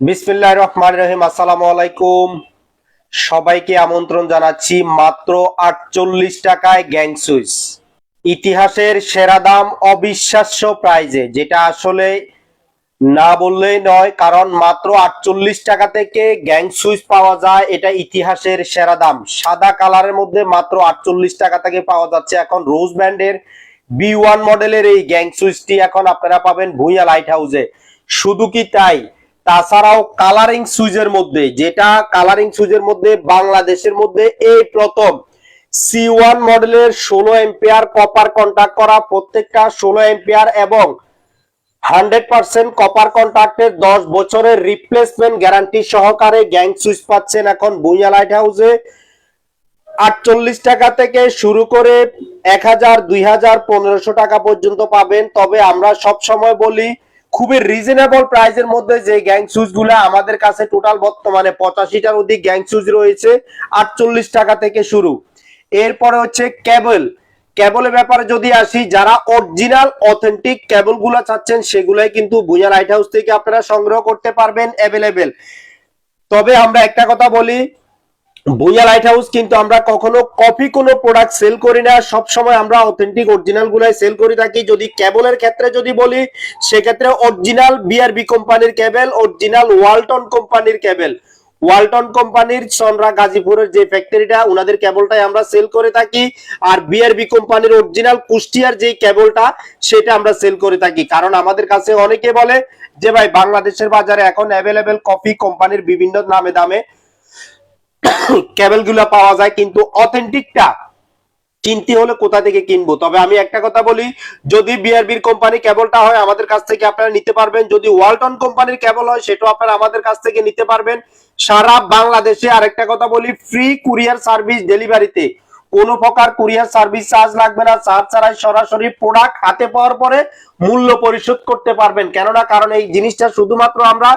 বিসমিল্লাহ রহমান রহিম, আসসালামু আলাইকুম। সবাইকে আমন্ত্রণ জানাচ্ছি মাত্র আটচল্লিশ টাকায় গ্যাং সুইচ ইতিহাসের সেরা দাম অবিশ্বাস্য প্রাইজে, যেটা আসলে না বললেই নয়, কারণ মাত্র আটচল্লিশ টাকা থেকে গ্যাং সুইচ পাওয়া যায়, এটা ইতিহাসের সেরা দাম। সাদা কালারের মধ্যে মাত্র আটচল্লিশ টাকা থেকে পাওয়া যাচ্ছে এখন রোজ ব্যান্ডের বি ওয়ান মডেলের এই গ্যাং সুইচটি এখন আপনারা পাবেন ভুইয়া লাইট হাউসে শুধু কি তাই তাছাড়াও কালারিং সুইচের মধ্যে, যেটা কালারিং সুইজের মধ্যে বাংলাদেশের মধ্যে এই প্রথম সি ওয়ান মডেলের ষোলো এম্পিয়ার কপার কন্ট্যাক্ট করা, প্রত্যেকটা ষোলো এম্পিয়ার এবং হান্ড্রেড পার্সেন্ট কপার কন্ট্রাক্টের দশ বছরের রিপ্লেসমেন্ট গ্যারান্টি সহকারে গ্যাং সুইচ পাচ্ছেন এখন বুইয়া লাইট হাউসে আটচল্লিশ টাকা থেকে শুরু করে এক হাজার, দুই হাজার, পনেরোশো টাকা পর্যন্ত পাবেন। তবে আমরা সব সময় বলি খুবই রিজনেবল প্রাইসের মধ্যে যে গ্যাং সুইচগুলা আমাদের কাছে টোটাল বর্তমানে পঁচাশিটার অধিক গ্যাং সুইচ রয়েছে, আটচল্লিশ টাকা থেকে শুরু। এরপরে হচ্ছে কেবল কেবলের ব্যাপারে যদি আসি, যারা অরিজিনাল অথেন্টিক কেবলগুলা চাচ্ছেন, সেগুলাই কিন্তু ভুঁইয়া লাইট হাউস থেকে আপনারা সংগ্রহ করতে পারবেন অ্যাভেলেবেল তবে আমরা একটা কথা বলি ভুইয়া লাইট হাউস কিন্তু আমরা কখনো কপি কোনো প্রোডাক্ট সেল করি না। সব সময় আমরা অথেন্টিক অরিজিনাল গুলাই সেল করে থাকি। যদি কেবলের ক্ষেত্রে যদি বলি, সেক্ষেত্রে অরিজিনাল বিআরবি কোম্পানির কেবল অরিজিনাল ওয়ালটন কোম্পানির কেবল ওয়ালটন কোম্পানির সনরা গাজীপুরের যে ফ্যাক্টরিটা ওনাদের কেবলটাই আমরা সেল করে থাকি। আর বিআরবি কোম্পানির অরিজিনাল কুষ্টিয়ার যে কেবলটা সেটা আমরা সেল করে থাকি। কারণ আমাদের কাছে অনেকে বলে যে, ভাই, বাংলাদেশের বাজারে এখন অ্যাভেলেবেল কফি কোম্পানির বিভিন্ন নামে দামে কেবলগুলো পাওয়া যায়, কিন্তু অথেন্টিকটা কিনতে হলে কোথা থেকে কিনবো? তবে আমি একটা কথা বলি, যদি বিআরবির কোম্পানি কেবলটা হয়, আমাদের কাছ থেকে আপনারা নিতে পারবেন। যদি ওয়ালটন কোম্পানির কেবল হয়, সেটাও আপনারা আমাদের কাছ থেকে নিতে পারবেন। সারা বাংলাদেশে আরেকটা কথা বলি ফ্রি কুরিয়ার সার্ভিস ডেলিভারিতে কোনো প্রকার কুরিয়ার সার্ভিস চার্জ লাগবে না। চার্জ ছাড়াই সরাসরি প্রোডাক্ট হাতে পাওয়ার পরে মূল্য পরিশোধ করতে পারবেন। কেননা, কারণ এই জিনিসটা শুধুমাত্র আমরা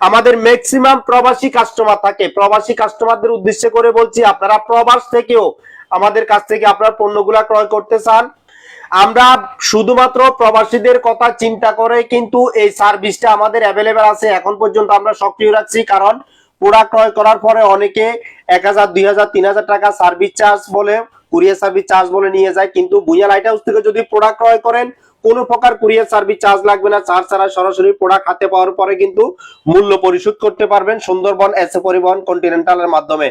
আমাদের ম্যাক্সিমাম প্রবাসী কাস্টমার থাকে। প্রবাসী কাস্টমারদের উদ্দেশ্যে করে বলছি, আপনারা প্রবাস থেকেও আমাদের কাছ থেকে আপনার পণ্যগুলা ক্রয় করতে চান। আমরা শুধুমাত্র প্রবাসীদের কথা চিন্তা করে কিন্তু এই সার্ভিসটা আমাদের অ্যাভেলেবেল আছে। এখন পর্যন্ত আমরা সক্রিয় রাখছি কারণ প্রোডাক্ট ক্রয় করার পরে অনেকে এক হাজার, দুই হাজার, তিন হাজার টাকা সার্ভিস চার্জ বলে কুরিয়ার সার্ভিস চার্জ বলে নিয়ে যায়। কিন্তু ভুইয়া লাইট হাউস থেকে যদি প্রোডাক্ট ক্রয় করেন কোনো প্রকার কুরিয়ার সার্ভিস চার্জ লাগবে না। চার্জ ছাড়া সরাসরি প্রোডাক্ট হাতে পাওয়ার পরে কিন্তু মূল্য পরিশোধ করতে পারবেন সুন্দরবন এসে পরিবহন কন্টিনেন্টালের মাধ্যমে।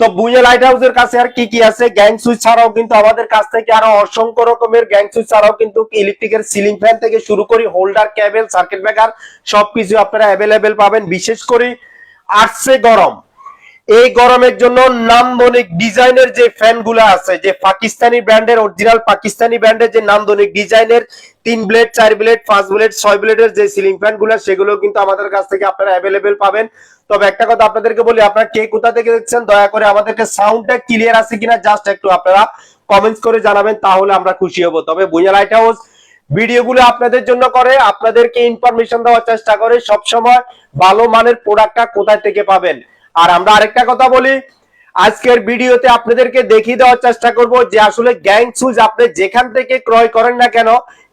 তো বুইয়া লাইট হাউসের কাছে আর কি কি আছে? গ্যাং সুইচ ছাড়াও কিন্তু আমাদের কাছ থেকে আরও অসংখ্য রকমের গ্যাং সুইচ ছাড়াও কিন্তু ইলেকট্রিকের সিলিং ফ্যান থেকে শুরু করে হোল্ডার কেবল সার্কিট ব্রেকার সবকিছু আপনারা অ্যাভেলেবেল পাবেন। বিশেষ করে আসছে গরম। এই গরমের জন্য নান্দনিক ডিজাইনের যে ফ্যানগুলো আছে, যে পাকিস্তানি ব্র্যান্ডের অরিজিনাল পাকিস্তানি ব্র্যান্ডের যে নান্দনিক ডিজাইনের তিন ব্লেড চার ব্লেড পাঁচ ব্লেড ছয় ব্লেডের যে সিলিং ফ্যানগুলো সেগুলো কিন্তু আমাদের কাছ থেকে আপনারা অ্যাভেলেবেল পাবেন। তবে একটা কথা আপনাদেরকে বলি, আপনারা কে কোথা থেকে দেখছেন, দয়া করে আমাদেরকে সাউন্ডটা ক্লিয়ার আছে কিনা জাস্ট একটু আপনারা কমেন্টস করে জানাবেন, তাহলে আমরা খুশি হব। তবে বুইয়া লাইট হাউস ভিডিওগুলো আপনাদের জন্য করে, আপনাদেরকে ইনফরমেশন দেওয়ার চেষ্টা করে সব সময় ভালো মানের প্রোডাক্টটা কোথায় থেকে পাবেন? আর আমরা আরেকটা কথা বলি, আজকের ভিডিওতে আপনাদেরকে দেখিয়ে দেওয়ার চেষ্টা করব যে আসলে গ্যাং সুইচ আপনি যেখান থেকে ক্রয় করেন না কেন,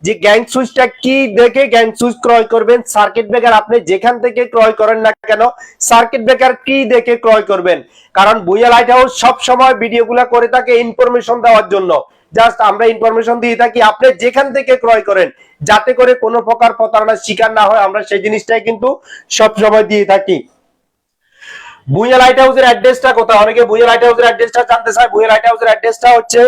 যে গ্যাং সুইচটা কি দেখে গ্যাং সুইচ ক্রয় করবেন, সার্কিট ব্রেকার আপনি যেখান থেকে ক্রয় করেন না কেন, সার্কিট ব্রেকার কি দেখে ক্রয় করবেন? কারণ বুইয়া লাইট হাউস সব সময় ভিডিওগুলো করে থাকে ইনফরমেশন দেওয়ার জন্য। জাস্ট আমরা ইনফরমেশন দিয়ে থাকি, আপনি যেখান থেকে ক্রয় করেন, যাতে করে কোনো প্রকার প্রতারণার শিকার না হয়, আমরা সেই জিনিসটাই কিন্তু সব সময় দিয়ে থাকি। বুইয়া লাইট হাউসের অ্যাড্রেসটা কোথায়? অনেকে বুইয়া লাইট হাউসের অ্যাড্রেসটা জানতে চায়। বুইয়া লাইট হাউসের অ্যাড্রেসটা হচ্ছে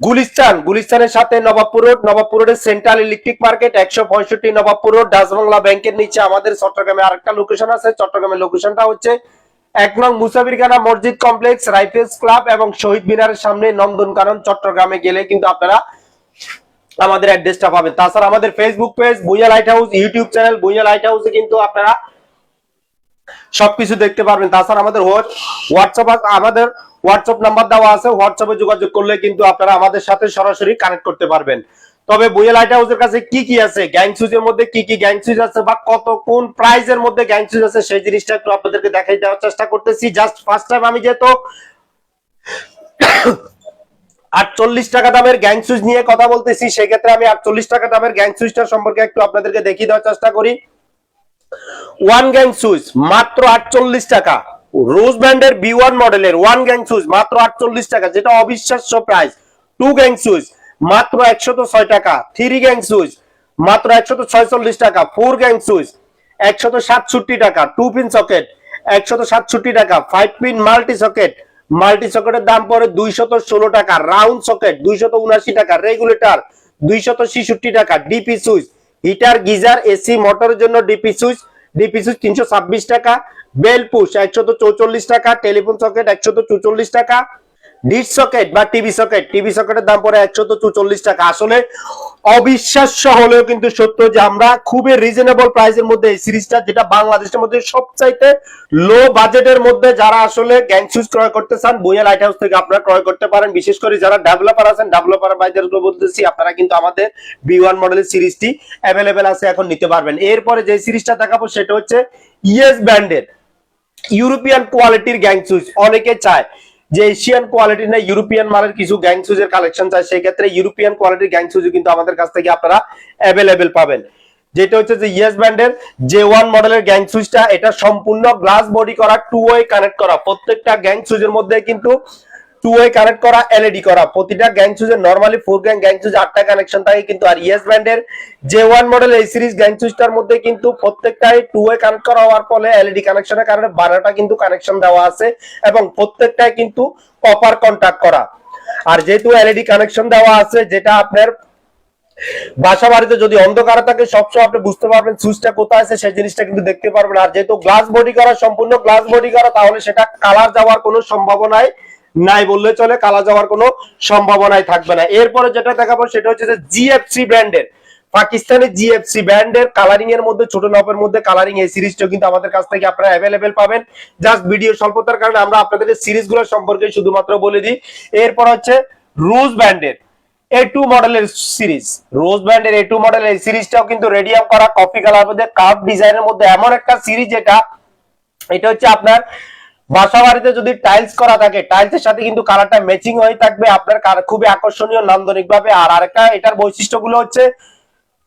গুলিস্তান। গুলিস্তানের সাথে নবাবপুর রোড, নবাবপুর রোডের সেন্ট্রাল ইলেকট্রিক মার্কেট একশো পঁয়ষট্টি নবাবপুর রোড ডাচবাংলা ব্যাংকের নিচে আমাদের চট্টগ্রামে আরেকটা লোকেশন আছে। চট্টগ্রামের লোকেশনটা হচ্ছে এক নং মুসাফিরখানা মসজিদ কমপ্লেক্স রাইফেলস ক্লাব এবং শহীদ মিনারের সামনে নন্দনকানন, চট্টগ্রামে গেলে কিন্তু আপনারা আমাদের অ্যাড্রেসটা পাবেন। তাছাড়া আমাদের Facebook page Bhuiya light house YouTube channel Bhuiya light হাউসে কিন্তু আপনারা সবকিছু দেখতে পারবেন। তাছাড়া আমাদের হোয়াটসঅ্যাপ আমাদের হোয়াটসঅ্যাপ নাম্বার দেওয়া আছে। হোয়াটসঅ্যাপে যোগাযোগ করলে কিন্তু আপনারা আমাদের সাথে সরাসরি কানেক্ট করতে পারবেন। তবে বুয়েল লাইট হাউসের কাছে কি কি আছে? গ্যাং সুইচের মধ্যে কি কি গ্যাং সুইচ আছে বা কত, কোন প্রাইজের মধ্যে গ্যাং সুইচ আছে সেই জিনিসটা একটু আপনাদেরকে দেখাই দেওয়ার চেষ্টা করতেছি। জাস্ট ফার্স্ট টাইম আমি যেহেতু আটচল্লিশ টাকা দামের গ্যাং সুইচ নিয়ে কথা বলতেছি, সেক্ষেত্রে আমি আটচল্লিশ টাকা দামের গ্যাং সুইচটার সম্পর্কে একটু আপনাদেরকে দেখিয়ে দেওয়ার চেষ্টা করি। ওয়ান গ্যাং সুইচ মাত্র আটচল্লিশ টাকা। রোজ ব্র্যান্ডের বি ওয়ান মডেলের ওয়ান গ্যাং সুইচ মাত্র আটচল্লিশ টাকা, যেটা অবিশ্বাস্য প্রাইস টু গ্যাং সুইচ মাত্র একশত ছয় টাকা। থ্রি গ্যাং সুইচ মাত্র একশত ছয়চল্লিশ টাকা। ফোর গ্যাং সুইচ একশত সাতষট্টি টাকা। টু পিন সকেট একশত সাতষট্টি টাকা। Five pin multi socket multi সকেটের দাম পড়ে দুইশত ষোলো টাকা। রাউন্ড সকেট দুইশত উনাশি টাকা। রেগুলেটর দুইশত ছেষট্টি টাকা। DP switch heater, geyser, AC, মোটরের জন্য ডিপি সুইচ ডিপি সুইচ তিনশো ছাব্বিশ টাকা, বেল পুশ একশো টাকা, টেলিফোন সকেট একশো টাকা ডিশ সকেট বা টিভি সকেট। টিভি সকেটের দাম পড়ে একশত চুচল্লিশ টাকা। আসলে অবিশ্বাস্য হলেও কিন্তু সত্য যে আমরা খুবই রিজনেবল প্রাইসের মধ্যে এই সিরিজটা যেটা বাংলাদেশের মধ্যে সবচাইতে লো বাজেটের মধ্যে যারা আসলে গ্যাং সুইচ ক্রয় করতে চান বইয়া লাইট হাউস থেকে আপনারা ক্রয় করতে পারেন। বিশেষ করে যারা ডেভেলপার আছেন ডেভেলপার বাইদের বলতেছি, আপনারা কিন্তু আমাদের বি ওয়ান মডেলের সিরিজটি অ্যাভেলেবেল আছে, এখন নিতে পারবেন। এরপরে যে সিরিজটা দেখাবো, সেটা হচ্ছে ইয়েস ব্যান্ডের ইউরোপিয়ান কোয়ালিটির গ্যাং সুইচ অনেকে চায় যে এশিয়ান কোয়ালিটি না ইউরোপিয়ান মালের কিছু গ্যাং সুজের কালেকশন চাই, সেই ক্ষেত্রে ইউরোপিয়ান কোয়ালিটির গ্যাং সুজ কিন্তু আমাদের কাছ থেকে আপনারা অ্যাভেলেবেল পাবেন। যেটা হচ্ছে যে ইয়েস ব্যান্ডের জে ওয়ান মডেলের গ্যাং সুইচটা এটা সম্পূর্ণ গ্লাস বডি করা টু ওয়ে কানেক্ট করা। প্রত্যেকটা গ্যাং সুইচের মধ্যে কিন্তু টু ওয়ে কানেক্ট করা এলইডি করা। প্রতিটা গ্যাং সুইচের normally four gang gang switch আটটা কানেকশন থাকে কিন্তু আর ইয়েস ব্যান্ডের জে ওয়ান মডেল এই সিরিজ গ্যাং সুইচটার মধ্যে কিন্তু প্রত্যেকটাই টু ওয়ে কানেক্ট করা হওয়ার ফলে এলইডি কানেকশনের কারণে বারোটা কিন্তু কানেকশন দেওয়া আছে এবং প্রত্যেকটাই কিন্তু কপার কন্ট্যাক্ট করা। আর যেহেতু এলইডি কানেকশন দেওয়া আছে, যেটা আপনার বাসা বাড়িতে যদি অন্ধকার থাকে, সবসময় আপনি বুঝতে পারবেন সুইচটা কোথায় আছে, সেই জিনিসটা কিন্তু দেখতে পারবেন। আর যেহেতু গ্লাস বডি করা, সম্পূর্ণ গ্লাস বডি করা, তাহলে সেটা কালার যাওয়ার কোনো সম্ভাবনাই নাই বললে চলে কালার যাওয়ার কোনো সম্ভাবনাই থাকবে না। এরপরে যেটা দেখাবো সেটা হচ্ছে যে জিএফসি ব্র্যান্ডের পাকিস্তানি জিএফসি ব্র্যান্ডের কালারিং এর মধ্যে, ছোট নপের মধ্যে কালারিং এই সিরিজটা কিন্তু আমাদের কাছ থেকে আপনারা অ্যাভেলেবেল পাবেন। জাস্ট ভিডিও স্বল্পতার কারণে আমরা আপনাদের সিরিজগুলো সম্পর্কে শুধুমাত্র বলে দিই। এরপর হচ্ছে রোজ ব্র্যান্ডের এ টু মডেলের সিরিজ রোজ ব্র্যান্ডের এ টু মডেলের সিরিজটাও কিন্তু রেডিয়াম করা। কফি কালার মধ্যে কাপ ডিজাইনের মধ্যে এমন একটা সিরিজ যেটা, এটা হচ্ছে আপনার বাসা বাড়িতে যদি টাইলস করা থাকে টাইলসের সাথে কিন্তু কালারটা ম্যাচিং হয়ে থাকবে। আপনার খুবই আকর্ষণীয় নান্দনিক ভাবে আর আরেকটা, এটার বৈশিষ্ট্যগুলো হচ্ছে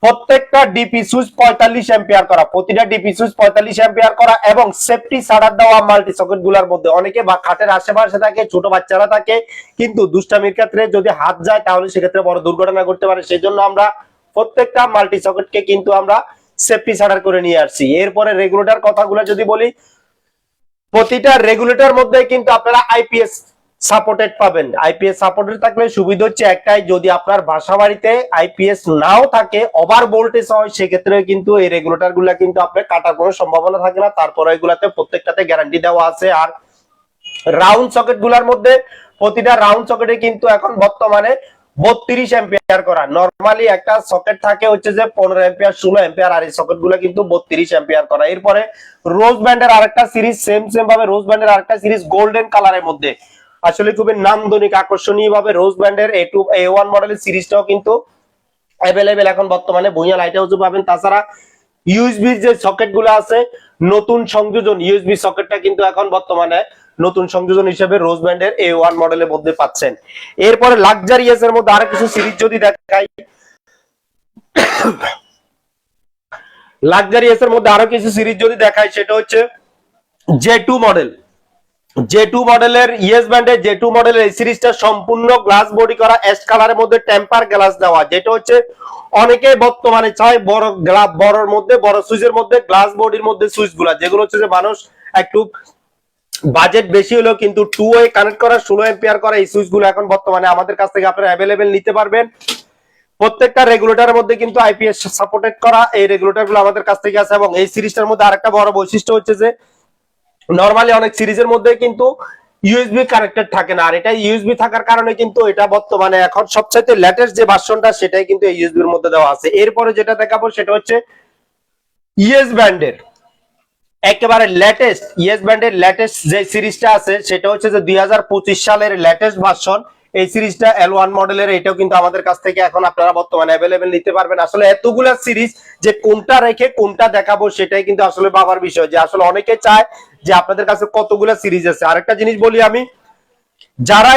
প্রত্যেকটা ডিপি সুইচ পঁয়তাল্লিশ এম্পিয়ার করা। প্রতিটা ডিপি সুইচ পঁয়তাল্লিশ এম্পিয়ার করা এবং সেফটি সাড়ার দেওয়া মাল্টি সকেটগুলার মধ্যে। অনেকে বা খাটের আশেপাশে থাকে, ছোট বাচ্চারা থাকে, কিন্তু দুষ্টামির ক্ষেত্রে যদি হাত যায়, তাহলে সেক্ষেত্রে বড় দুর্ঘটনা ঘটতে পারে। সেই জন্য আমরা প্রত্যেকটা মাল্টি সকেটকে কিন্তু আমরা সেফটি সাড়ার করে নিয়ে আসছি। এরপরে রেগুলেটর কথাগুলো যদি বলি প্রতিটা রেগুলেটর মধ্যে কিন্তু আপনারা আইপিএস সাপোর্টেড পাবেন। আইপিএস সাপোর্টেড থাকলে সুবিধা হচ্ছে একটাই, যদি আপনার বাসা বাড়িতে আইপিএস নাও থাকে ওভার ভোল্টেজ হয়, সেক্ষেত্রে কিন্তু এই রেগুলেটরগুলা কিন্তু আপনার কাটার কোনো সম্ভাবনা থাকে না। তারপরে এগুলাতে প্রত্যেকটাতে গ্যারান্টি দেওয়া আছে। আর রাউন্ড সকেটগুলার মধ্যে প্রতিটা রাউন্ড সকেটে কিন্তু এখন বর্তমানে বত্রিশ এম্পিয়ার করা। নর্মালি একটা সকেট থাকে হচ্ছে যে পনেরো এম্পিয়ার ষোলো এম্পিয়ার আর এই সকেটগুলো কিন্তু বত্রিশ এম্পিয়ার করা। এরপরে রোজ ব্যান্ডের আরেকটা সিরিজ সেম সেম ভাবে রোজ ব্যান্ডের আরেকটা সিরিজ গোল্ডেন কালারের মধ্যে। আসলে খুবই নান্দনিক আকর্ষণীয় ভাবে রোজ ব্যান্ডের এ টু এ ওয়ান মডেলের সিরিজটাও কিন্তু অ্যাভেলেবেল এখন বর্তমানে। ভুঁইয়া লাইট হাউসে পাবেন। তাছাড়া ইউএসবি যে সকেটগুলো আছে, নতুন সংযোজন ইউএসবি সকেটটা কিন্তু এখন বর্তমানে নতুন সংযোজন হিসেবে রোজ ব্যান্ডের এ ওয়ান মডেলের মধ্যে পাচ্ছেন। এরপরে লাক্সারিয়াস এর মধ্যে আরও কিছু সিরিজ যদি দেখাই। লাক্সারিয়াস এর মধ্যে আরও কিছু সিরিজ যদি দেখাই, সেটা হচ্ছে J two model. J two মডেলের ইয়েস ব্যান্ডের জে টু মডেলের এই সিরিজটা সম্পূর্ণ গ্লাস বডি করা অ্যাশ কালারের মধ্যে টেম্পার গ্লাস দেওয়া, যেটা হচ্ছে অনেকে বর্তমানে চায় বড় গ্লাস বড়র মধ্যে, বড় সুইচের মধ্যে গ্লাস বডির মধ্যে সুইচগুলা, যেগুলো হচ্ছে যে মানুষ একটু বাজেট বেশি হলেও কিন্তু টু ওয়ে কানেক্ট করা, ষোলো এম্পিয়ার করা এই সুইচগুলো এখন বর্তমানে আমাদের কাছ থেকে আপনারা অ্যাভেলেবেল নিতে পারবেন। প্রত্যেকটা রেগুলেটরের মধ্যে কিন্তু আইপিএস সাপোর্টেড করা, এই রেগুলেটরগুলো আমাদের কাছ থেকে আছে এবং এই সিরিজটার মধ্যে আরেকটা বড় বৈশিষ্ট্য হচ্ছে যে নর্মালি অনেক সিরিজের মধ্যে কিন্তু ইউএসবি কানেক্টেড থাকে না। আর এটা ইউএসবি থাকার কারণে কিন্তু এটা বর্তমানে এখন সবচাইতে লেটেস্ট যে ভার্সনটা সেটাই কিন্তু এই ইউএসবির মধ্যে দেওয়া আছে। এরপরে যেটা দেখাবো সেটা হচ্ছে ইএস ব্যান্ডের একেবারে লেটেস্ট ইয়েস ব্যান্ডের লেটেস্ট যে সিরিজটা আছে, সেটা হচ্ছে যে দুই হাজার পঁচিশ সালের লেটেস্ট ভার্সন এই সিরিজটা এল ওয়ান মডেলের এটাও কিন্তু আমাদের কাছ থেকে এখন আপনারা বর্তমানে অ্যাভেলেবেল নিতে পারবেন। আসলে এতগুলা সিরিজ যে কোনটা রেখে কোনটা দেখাবো, সেটাই কিন্তু আসলে বাবার বিষয়। যে আসলে অনেকে চায় যে আপনাদের কাছে কতগুলা সিরিজ আছে। আরেকটা জিনিস বলি আমি, যারা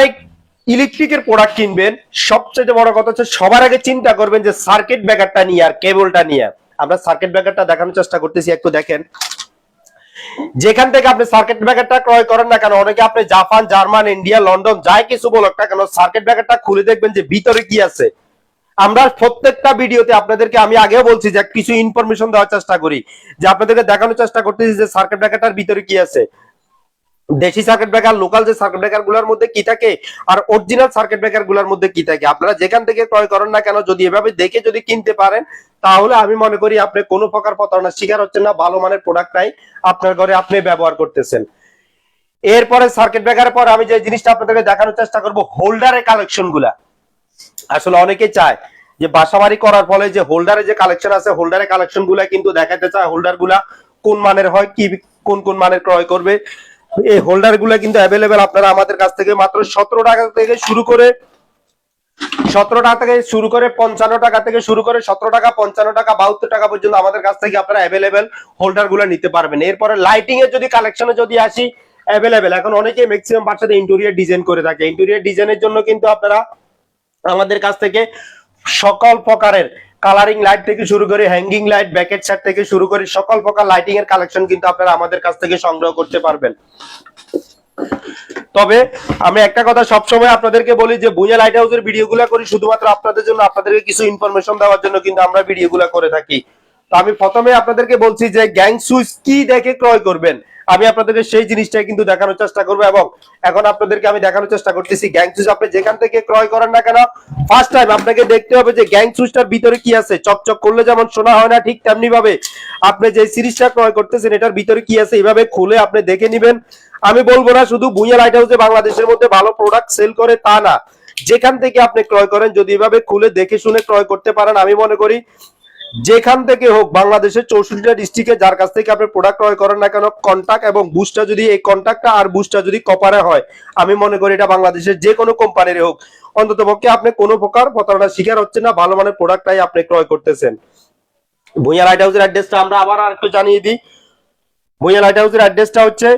ইলেকট্রিকের প্রোডাক্ট কিনবেন, সবচেয়ে বড় কথা হচ্ছে সবার আগে চিন্তা করবেন যে সার্কিট ব্রেকারটা নিয়ে আর কেবলটা নিয়ে। আমরা সার্কিট ব্রেকারটা দেখানোর চেষ্টা করতেছি, একটু দেখেন। যেখান থেকে আপনি সার্কিট ব্রেকারটা ক্রয় করেন না কেন, অনেকে আপনি জাপান, জার্মান, ইন্ডিয়া, লন্ডন, যাই কিছু বলুক না কেন সার্কিট ব্রেকারটা খুলে দেখবেন যে ভিতরে কি আছে। আমরা প্রত্যেকটা ভিডিওতে আপনাদেরকে, আমি আগেও বলছি যে কিছু ইনফরমেশন দেওয়ার চেষ্টা করি, যে আপনাদেরকে দেখানোর চেষ্টা করতেছি যে সার্কিট ব্রেকারটার ভিতরে কি আছে। দেশি সার্কিট ব্রেকার লোকাল যে সার্কিট ব্রেকারগুলোর মধ্যে কি থাকে আর অরিজিনাল সার্কিট ব্রেকারগুলোর মধ্যে কি থাকে? আপনারা যেখান থেকে ক্রয় করেন না কেন, যদি এভাবে দেখে যদি কিনতে পারেন, তাহলে আমি মনে করি আপনি কোনো প্রকার প্রতারণার শিকার হচ্ছেন না, ভালো মানের প্রোডাক্টটাই আপনার ঘরে আপনি ব্যবহার করতেছেন। এরপরে সার্কিট ব্রেকারের পর আমি যে জিনিসটা আপনাদেরকে দেখানোর চেষ্টা করব হোল্ডারের কালেকশনগুলা। আসলে অনেকে চায় যে বাসাবাড়ি করার ফলে যে হোল্ডারে যে কালেকশন আছে হোল্ডারের কালেকশনগুলা কিন্তু দেখাতে চায় হোল্ডারগুলা কোন মানের হয়, কি, কোন কোন মানের ক্রয় করবে। এই হোল্ডারগুলা কিন্তু অ্যাভেলেবেল আপনারা আমাদের কাছ থেকে মাত্র সতেরো টাকা থেকে শুরু করে, সতেরো টাকা থেকে শুরু করে পঞ্চান্ন টাকা থেকে শুরু করে সতেরো টাকা, পঞ্চান্ন টাকা, বাহাত্তর টাকা পর্যন্ত আমাদের কাছ থেকে আপনারা অ্যাভেলেবেল হোল্ডারগুলো নিতে পারবেন। এরপরে লাইটিং এর যদি কালেকশনে যদি আসি অ্যাভেলেবেল এখন অনেকে ম্যাক্সিমাম বাচ্চাদের ইন্টেরিয়ার ডিজাইন করে থাকে। ইন্টেরিয়ার ডিজাইনের জন্য কিন্তু আপনারা আমাদের কাছ থেকে সকল প্রকারের কালারিং লাইট থেকে শুরু করে হ্যাঙ্গিং লাইট ব্যাকেট সেট থেকে শুরু করে সকল প্রকার লাইটিং এর কালেকশন কিন্তু আপনারা আমাদের কাছ থেকে সংগ্রহ করতে পারবেন। তবে আমি একটা কথা সবসময় আপনাদেরকে বলি যে বুয়া লাইট হাউসের ভিডিওগুলো করি শুধুমাত্র আপনাদের জন্য, আপনাদেরকে কিছু ইনফরমেশন দেওয়ার জন্য কিন্তু আমরা ভিডিওগুলো করে থাকি। তো আমি প্রথমে আপনাদেরকে বলছি যে গ্যাং সুইচ কি দেখে ক্রয় করবেন? আমি আপনাদেরকে সেই জিনিসটাই কিন্তু দেখানোর চেষ্টা করব এবং এখন আপনাদেরকে আমি দেখানোর চেষ্টা করতেছি গ্যাং সুইচ। আপনি যেখান থেকে ক্রয় করেন না কেন ফার্স্ট টাইম আপনাকে দেখতে হবে যে গ্যাং সুইচটার ভিতরে কি আছে। চকচক করলে যেমন শোনা হয় না ঠিক তেমনি ভাবে আপনি যে সিরিজটা ক্রয় করতেছেন, এটার ভিতরে কি আছে এইভাবে খুলে আপনি দেখে নিবেন। আমি বলব না, শুধু বুইয়া লাইট হাউসে বাংলাদেশের মধ্যে ভালো প্রোডাক্ট সেল করে তা না। যেখান থেকে আপনি ক্রয় করেন, যদি এভাবে খুলে দেখে শুনে ক্রয় করতে পারেন, আমি মনে করি যেখান থেকে হোক, বাংলাদেশের চৌষট্টিটা ডিস্ট্রিক্টে যার কাছ থেকে আপনি প্রোডাক্ট ক্রয় করেন না কেন কন্টাক্ট এবং বুস্টটা যদি এই কন্টাক্টটা আর বুস্টটা যদি কপারে হয়, আমি মনে করি এটা বাংলাদেশের যে কোনো কোম্পানির হোক, অন্তত পক্ষে আপনি কোনো প্রকার প্রতারণার শিকার হচ্ছেন না, ভালো মানের প্রোডাক্টটাই আপনি ক্রয় করতেছেন। ভুঁইয়া লাইট হাউসের অ্যাড্রেসটা আমরা আবার আর একটু জানিয়ে দিই। ভুঁইয়া লাইট হাউসের অ্যাড্রেসটা হচ্ছে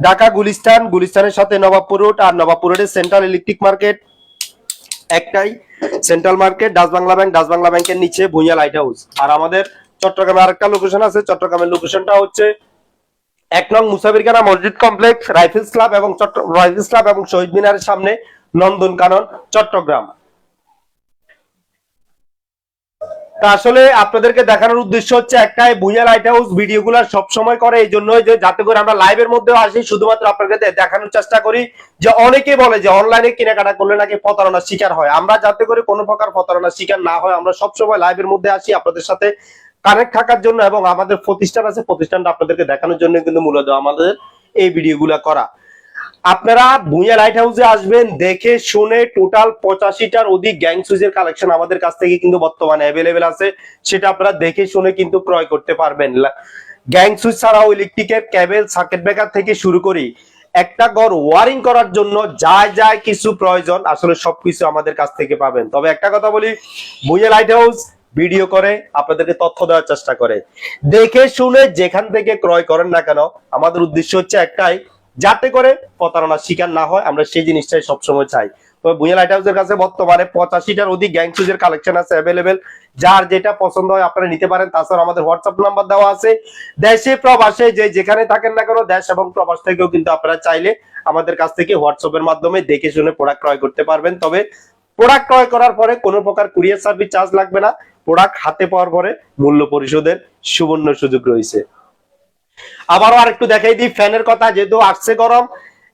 ঢাকা গুলিস্তান, গুলিস্তানের সাথে নবাবপুর রোড আর নবাবপুর রোডের সেন্ট্রাল ইলেকট্রিক মার্কেট একটাই central market Dutch Bangla bank Dutch Bangla ব্যাংকের নিচে ভুঁইয়া লাইট হাউস আর আমাদের চট্টগ্রামে আরেকটা লোকেশন আছে, চট্টগ্রামের লোকেশনটা হচ্ছে এক নং মুসাফিরখানা মসজিদ কমপ্লেক্স রাইফেলস ক্লাব এবং রাইফেলস ক্লাব এবং শহীদ মিনারের সামনে নন্দন কানন চট্টগ্রাম। আসলে আপনাদেরকে দেখানোর উদ্দেশ্য হচ্ছে একটাই ভুইয়া লাইট হাউস ভিডিওগুলো সবসময় করে, এই জন্যই যে যাতে করে আমরা লাইভের মধ্যেও আসি, শুধুমাত্র আপনাকে দে- দেখানোর চেষ্টা করি যে অনেকে বলে যে অনলাইনে কেনাকাটা করলে নাকি প্রতারণার শিকার হয়। আমরা যাতে করে কোনো প্রকার প্রতারণার শিকার না হয় আমরা সবসময় লাইভের মধ্যে আসি আপনাদের সাথে কানেক্ট থাকার জন্য এবং আমাদের প্রতিষ্ঠান আছে, প্রতিষ্ঠানটা আপনাদেরকে দেখানোর জন্য কিন্তু মূলত আমাদের এই ভিডিওগুলো করা। আপনারা ভুঁইয়া লাইট হাউসে আসবেন, দেখে শুনে টোটাল পঁচাশিটার অধিক গ্যাং সুইচের কালেকশন আমাদের কাছ থেকে কিন্তু বর্তমানে অ্যাভেলেবেল আছে। সেটা আপনারা দেখে শুনে কিন্তু ক্রয় করতে পারবেন। গ্যাং সুইচ ছাড়াও ইলেকট্রিকের ক্যাবেল সার্কিট ব্রেকার থেকে শুরু করি। একটা ঘর ওয়ারিং করার জন্য যা যা কিছু প্রয়োজন, আসলে সবকিছু আমাদের কাছ থেকে পাবেন। তবে একটা কথা বলি, ভুঁইয়া লাইট হাউস ভিডিও করে, আপনাদেরকে তথ্য দেওয়ার চেষ্টা করে। দেখে শুনে যেখান থেকে ক্রয় করেন না কেন, আমাদের উদ্দেশ্য হচ্ছে একটাই যাতে করে প্রতারণার শিকার না হয়, আমরা সেই জিনিসটাই সবসময় চাই। তবে কাছে পঁচাশিটার অধিক কালেকশন আছে যার যেটা আপনারা নিতে পারেন। তাছাড়া আমাদের হোয়াটসঅ্যাপ দেওয়া আছে। দেশে, প্রবাসে যে যেখানে থাকেন না কেন, দেশ এবং প্রবাস থেকেও কিন্তু আপনারা চাইলে আমাদের কাছ থেকে হোয়াটসঅ্যাপের মাধ্যমে দেখে শুনে প্রোডাক্ট ক্রয় করতে পারবেন। তবে প্রোডাক্ট ক্রয় করার পরে কোনো প্রকার কুরিয়ার সার্ভিস চার্জ লাগবে না। প্রোডাক্ট হাতে পাওয়ার পরে মূল্য পরিশোধের সুবর্ণ সুযোগ রয়েছে। আবারও আরেকটু দেখাই দিই, ফ্যানের কথা, যেহেতু আসছে গরম,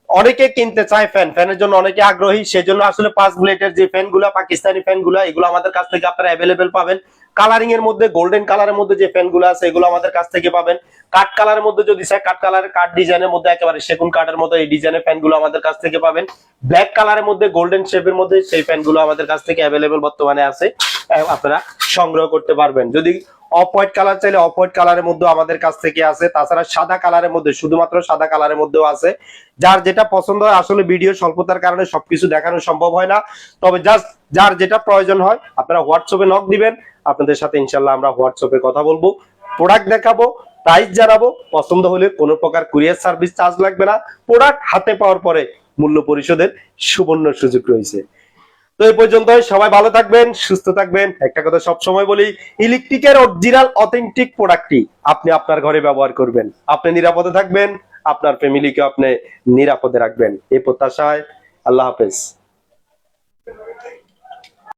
অনেকে কিনতে চায় ফ্যান। ফ্যানের জন্য অনেকে আগ্রহী, সেজন্য আসলে পাঁচ ব্লেডের যে ফ্যানগুলা পাকিস্তানি ফ্যানগুলা এগুলো আমাদের কাছ থেকে আপনারা অ্যাভেলেবেল পাবেন। কালারিং এর মধ্যে গোল্ডেন কালারের মধ্যে যে ফ্যানগুলো আছে, এগুলো আমাদের কাছ থেকে পাবেন। কাঠ কালারের মধ্যে যদি চাই কাঠ কালারের কাঠ ডিজাইনের মধ্যে একেবারে সেগুন কাঠের মতো এই ডিজাইনের ফ্যানগুলো আমাদের কাছ থেকে পাবেন। ব্ল্যাক কালারের মধ্যে গোল্ডেন শেপের মধ্যে সেই ফ্যানগুলো আমাদের কাছ থেকে অ্যাভেলেবেল বর্তমানে আছে। আপনারা সংগ্রহ করতে পারবেন। যদি অফ হোয়াইট কালার চাইলে অফ হোয়াইট কালারের মধ্যে আমাদের কাছ থেকে আছে তাছাড়া সাদা কালারের মধ্যে, শুধুমাত্র সাদা কালারের মধ্যেও আছে যার যেটা পছন্দ হয়, আসলে ভিডিও স্বল্পতার কারণে সবকিছু দেখানো সম্ভব হয় না। তবে জাস্ট যার যেটা প্রয়োজন হয়, আপনারা হোয়াটসঅ্যাপে নক দিবেন। আপনাদের সাথে ইনশাল্লাহ আমরা হোয়াটসঅ্যাপে কথা বলব প্রোডাক্ট দেখাবো প্রাইস জানাব। পছন্দ হলে কোনো প্রকার কুরিয়ার সার্ভিস চার্জ লাগবে না। প্রোডাক্ট হাতে পাওয়ার পরে মূল্য পরিশোধের সুবর্ণ সুযোগ রয়েছে। তো এই পর্যন্ত সবাই ভালো থাকবেন, সুস্থ থাকবেন। একটা কথা সব সময় বলি ইলেকট্রিকের অরিজিনাল অথেন্টিক প্রোডাক্টটি আপনি আপনার ঘরে ব্যবহার করবেন। আপনি নিরাপদে থাকবেন, আপনার ফ্যামিলিকে আপনি নিরাপদে রাখবেন। এই প্রত্যাশায় আল্লাহ হাফেজ।